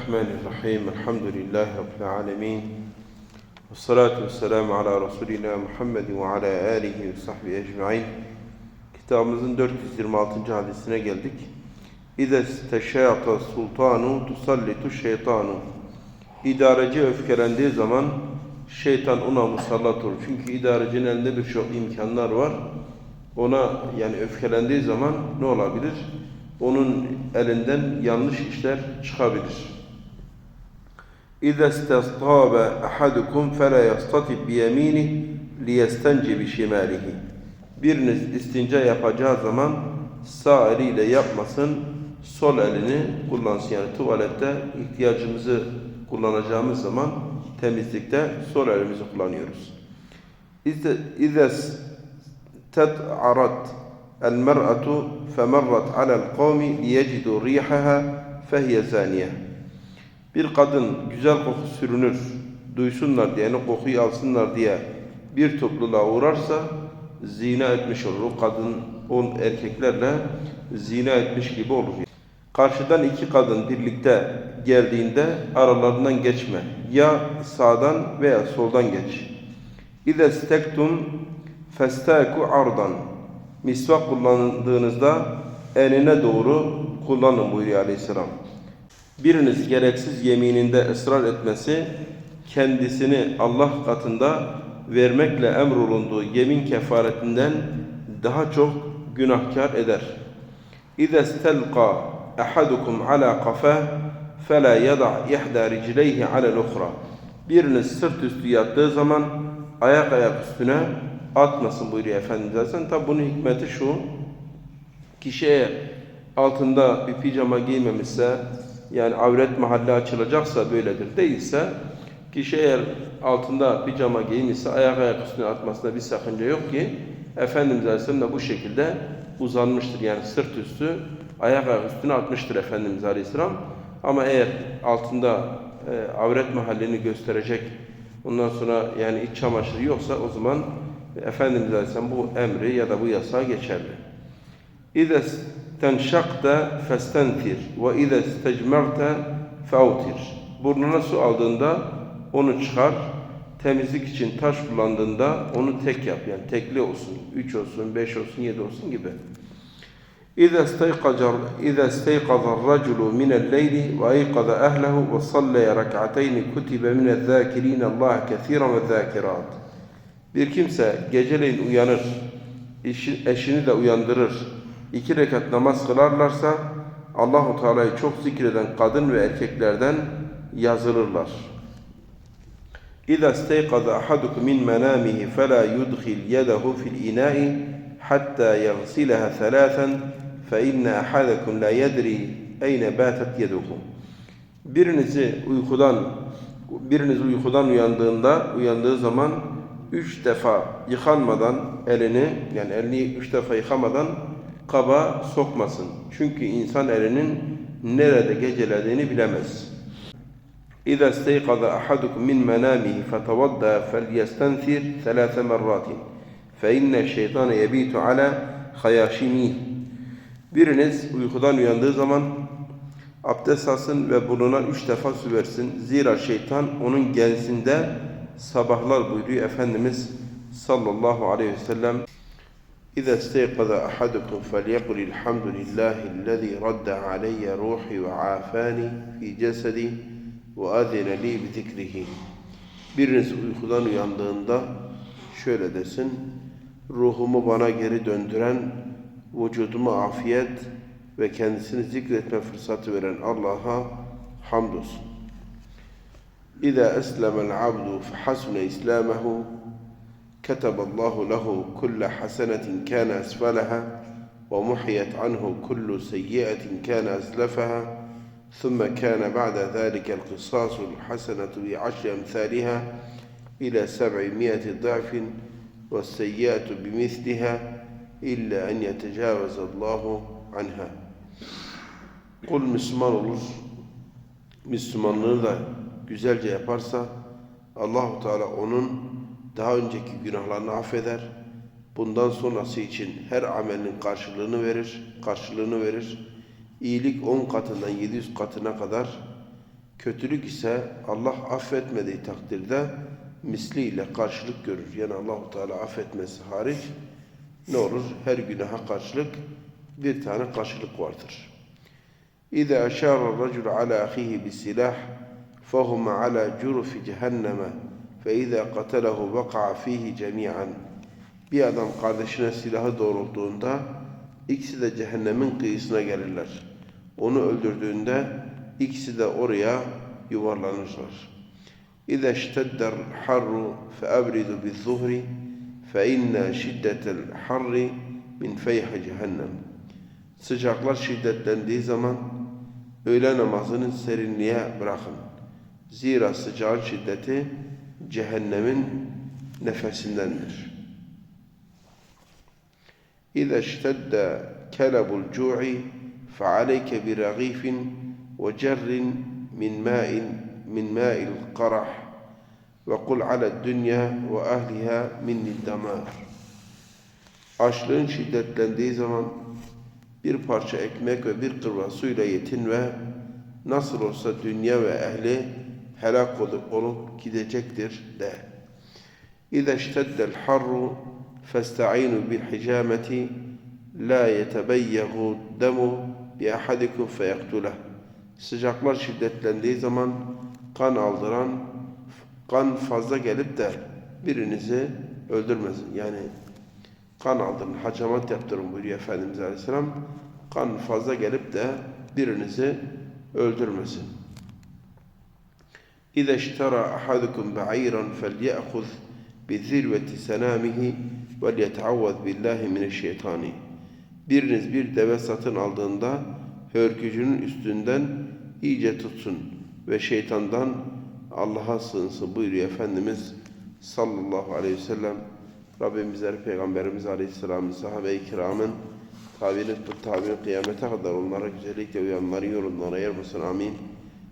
الرحمن الرحيم الحمد لله رب العالمين والصلاة والسلام على رسولنا Muhammed ve ala alihi ve sahbihi ecmaîn. Kitabımızın 426. hadisine geldik. İze steşâta sultanu tusallitu şeytanu. İdareci öfkelendiği zaman şeytan ona musallat olur. Çünkü idarecinin elinde birçok imkanlar var. Ona yani öfkelendiği zaman ne olabilir? Onun elinden yanlış işler çıkabilir. İza istastaba ahadukum fela yastatib bi yeminihi liyestenci bi şimalihi. Biriniz istinca yapacağı zaman sağ eliyle yapmasın, sol elini kullansın. Yani tuvalette ihtiyacımızı kullanacağımız zaman temizlikte sol elimizi kullanıyoruz. İza تدعرت المرأة فمرت على القوم ليجدوا ريحها فهي زانية bir kadın güzel koku sürünür, duysunlar diye, yani kokuyu alsınlar diye bir topluluğa uğrarsa zina etmiş olur. O kadın on erkeklerle zina etmiş gibi olur. Karşıdan iki kadın birlikte geldiğinde aralarından geçme. Ya sağdan veya soldan geç. İze stektum festaku ardan. Misvak kullandığınızda enine doğru kullanın buyuruyor aleyhisselam. Biriniz gereksiz yemininde ısrar etmesi, kendisini Allah katında vermekle emrolunduğu yemin kefaretinden daha çok günahkar eder. İza istelqa ahadukum ala qafah fela yada ihda ricleyhi ala al-ukhra. Biriniz sırt üstü yattığı zaman ayak ayak üstüne atmasın buyuruyor Efendimiz Aleyhisselam. Tabi bunun hikmeti şu, kişiye altında bir pijama giymemişse, yani avret mahalle açılacaksa böyledir. Değilse, kişi eğer altında pijama giymişse ayak ayak üstüne atmasında bir sakınca yok ki, Efendimiz Aleyhisselam da bu şekilde uzanmıştır. Yani sırt üstü, ayak ayak üstüne atmıştır Efendimiz Aleyhisselam. Ama eğer altında e, avret mahallini gösterecek, ondan sonra yani iç çamaşırı yoksa o zaman Efendimiz Aleyhisselam bu emri ya da bu yasağı geçerli. İze tenşakte festenfir ve ize stecmerte feautir. Burnuna su aldığında onu çıkar. Temizlik için taş kullandığında onu tek yap. Yani tekli olsun, üç olsun, beş olsun, yedi olsun gibi. İza istayqaza iza istayqaza ar-raculu min al-leyli ve ayqaza ahlehu ve sallaya rak'atayn kutibe min az-zakirin Allah kesiran ve. Bir kimse geceleyin uyanır, eşini de uyandırır iki rekat namaz kılarlarsa Allahu Teala'yı çok zikreden kadın ve erkeklerden yazılırlar. İza isteyqaza ahadukum min manamihi fela yudkhil yadahu fil ina'i hatta yaghsilaha thalathan fe inne ahadakum la yedri eyne batat yeduhu. Birinizi uykudan biriniz uykudan uyandığında uyandığı zaman üç defa yıkanmadan elini yani elini üç defa yıkamadan kaba sokmasın. Çünkü insan elinin nerede gecelediğini bilemez. İza isteyqaza ahadukum min manamihi fetawadda felyestenthir ثلاث مرات فإن الشيطان يبيت على خياشيمه Biriniz uykudan uyandığı zaman abdest alsın ve burnuna üç defa su versin. Zira şeytan onun genzinde sabahlar buyuruyor Efendimiz sallallahu aleyhi ve sellem İza isteyqaza ahadukum felyekul elhamdülillahi radda aleyye ruhi ve afani fi cesedi ve azine li bi zikrihi Biriniz uykudan uyandığında şöyle desin ruhumu bana geri döndüren vücuduma afiyet ve kendisini zikretme fırsatı veren Allah'a hamdolsun. إذا أسلم العبد فحسن إسلامه كتب الله له كل حسنة كان أسفلها ومحيت عنه كل سيئة كان أسلفها ثم كان بعد ذلك القصاص الحسنة بعشر أمثالها إلى سبعمائة ضعف والسيئة بمثلها إلا أن يتجاوز الله عنها. قل Müslüman olur, Müslümanlığı da güzelce yaparsa Allahu Teala onun daha önceki günahlarını affeder. Bundan sonrası için her amelin karşılığını verir, karşılığını verir. İyilik 10 katından 700 katına kadar, kötülük ise Allah affetmediği takdirde misliyle karşılık görür. Yani Allahu Teala affetmesi hariç ne olur? Her günaha karşılık bir tane karşılık vardır. İza şara racul ala ahihi bi silah fehum ala curfi cehenneme Fe izâ katelehu veka'a fihi cemiyen. Bir adam kardeşine silahı doğrulttuğunda ikisi de cehennemin kıyısına gelirler. Onu öldürdüğünde ikisi de oraya yuvarlanırlar. İzâ ştedder harru fe abridu bizzuhri fe inne şiddetel harri min feyhi cehennem. Sıcaklar şiddetlendiği zaman öğle namazını serinliğe bırakın. Zira sıcağın şiddeti cehennemin nefesindendir. İza iştedde kelebul cu'i fealeyke bi ragifin ve cerrin min ma'in min ma'il qarah ve kul ala dünya ve ahliha minni damar. Açlığın şiddetlendiği zaman bir parça ekmek ve bir kırva suyla yetin ve nasıl olsa dünya ve ehli helak olup, olup gidecektir de. İza işteddel harru festa'inu bil hicameti la yetebeyyegu demu bi ahadikum feyektulah. Sıcaklar şiddetlendiği zaman kan aldıran kan fazla gelip de birinizi öldürmesin. Yani kan aldırın, hacamat yaptırın buyuruyor Efendimiz Aleyhisselam. Kan fazla gelip de birinizi öldürmesin. إذا اشترى أحدكم بعيرا فليأخذ بذروة سنامه وليتعوذ بالله من الشيطان Biriniz bir deve satın aldığında hörgücünün üstünden iyice tutsun ve şeytandan Allah'a sığınsın buyuruyor Efendimiz sallallahu aleyhi ve sellem. Rabbimizler Peygamberimiz Aleyhisselam'ın sahabe-i kiramın tabiri bu tabiri kıyamete kadar onlara güzellikle uyanları yorumlara yer basın amin.